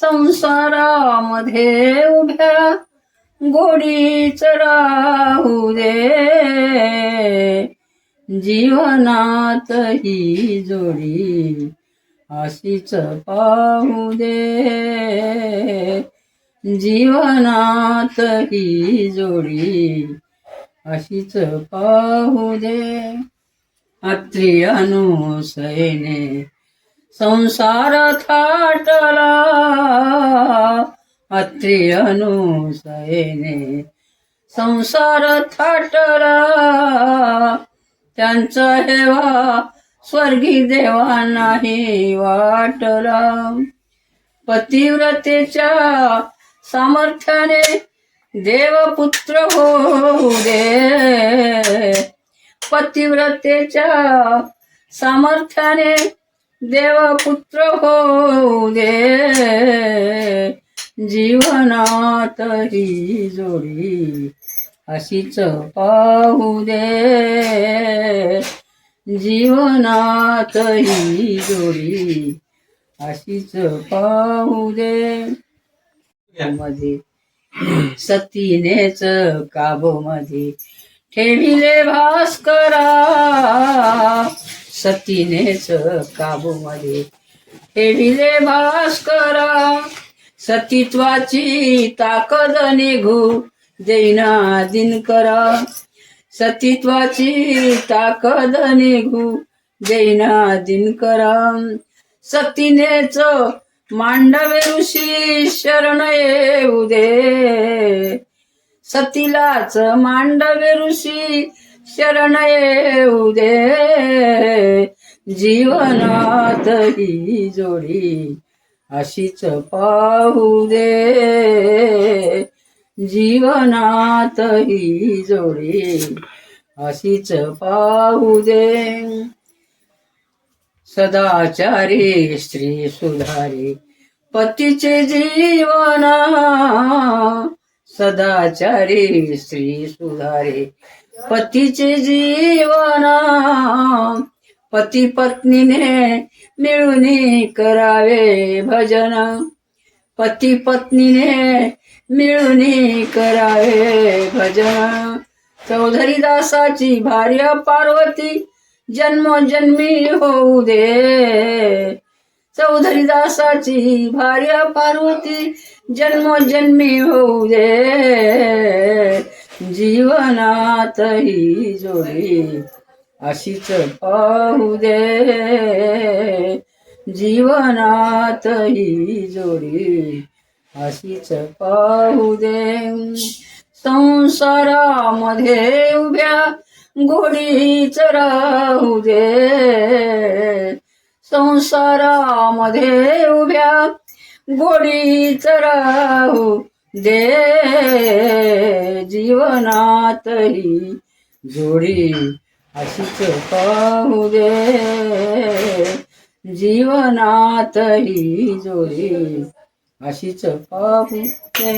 संसारामध्ये उभ्या गोडीच राहू दे. जीवनात ही जोडी अशीच पाहू दे. जीवनात ही जोडी अशीच पाहू दे. अत्री अनुसयने संसार थाटला. अत्री अनुसयने संसार थाटला. त्यांचा हेवा स्वर्गी देवा नाही वाटला. पतिव्रतेच्या सामर्थ्याने देवपुत्र होऊ दे. पतिव्रतेच्या सामर्थ्याने देवपुत्र होऊ दे जीवनात ही जोडी अशीच पाहू दे. जीवनात ही जोडी अशीच पाहू दे. मध्ये सतीनेच काबो मध्ये ठेविले भास्करा सतीनेच काबू मध्ये ठेविले भास्कर. सतीत्वाची ताकद निघू देना दिनकर. सतीत्वाची ताकद निघू देना दिनकर. सतीनेच मांडवे ऋषी शरण येऊ दे. सतीलाच मांडवे ऋषी शरण येऊ दे जीवनात ही जोडी अशीच पाहू दे. जीवनात ही जोडी अशीच पाहू दे. सदाचारी स्त्री सुधारी पतीचे जीवना सदाचारी स्त्री सुधारे. पतीचे जीवन पती पत्नीने मिळून करावे भजन. पती पत्नीने मिळून करावे भजन. चौधरी दासाची भार्या पार्वती जन्मोजन्मी होऊ दे. चौधरी दासाची भार्य पार्वती जन्मोजन्मी होऊ दे जीवनात ही जोडी अशीच पाहू दे जीवनात ही जोडी अशीच पाहू दे संसारामध्ये उभ्या गोडीच राहू दे. संसारामध्ये उभ्या गोडीच राहू दे जीवनातही जोडी अशीच पाहू दे. जीवनातही जोडी अशीच पाहू दे.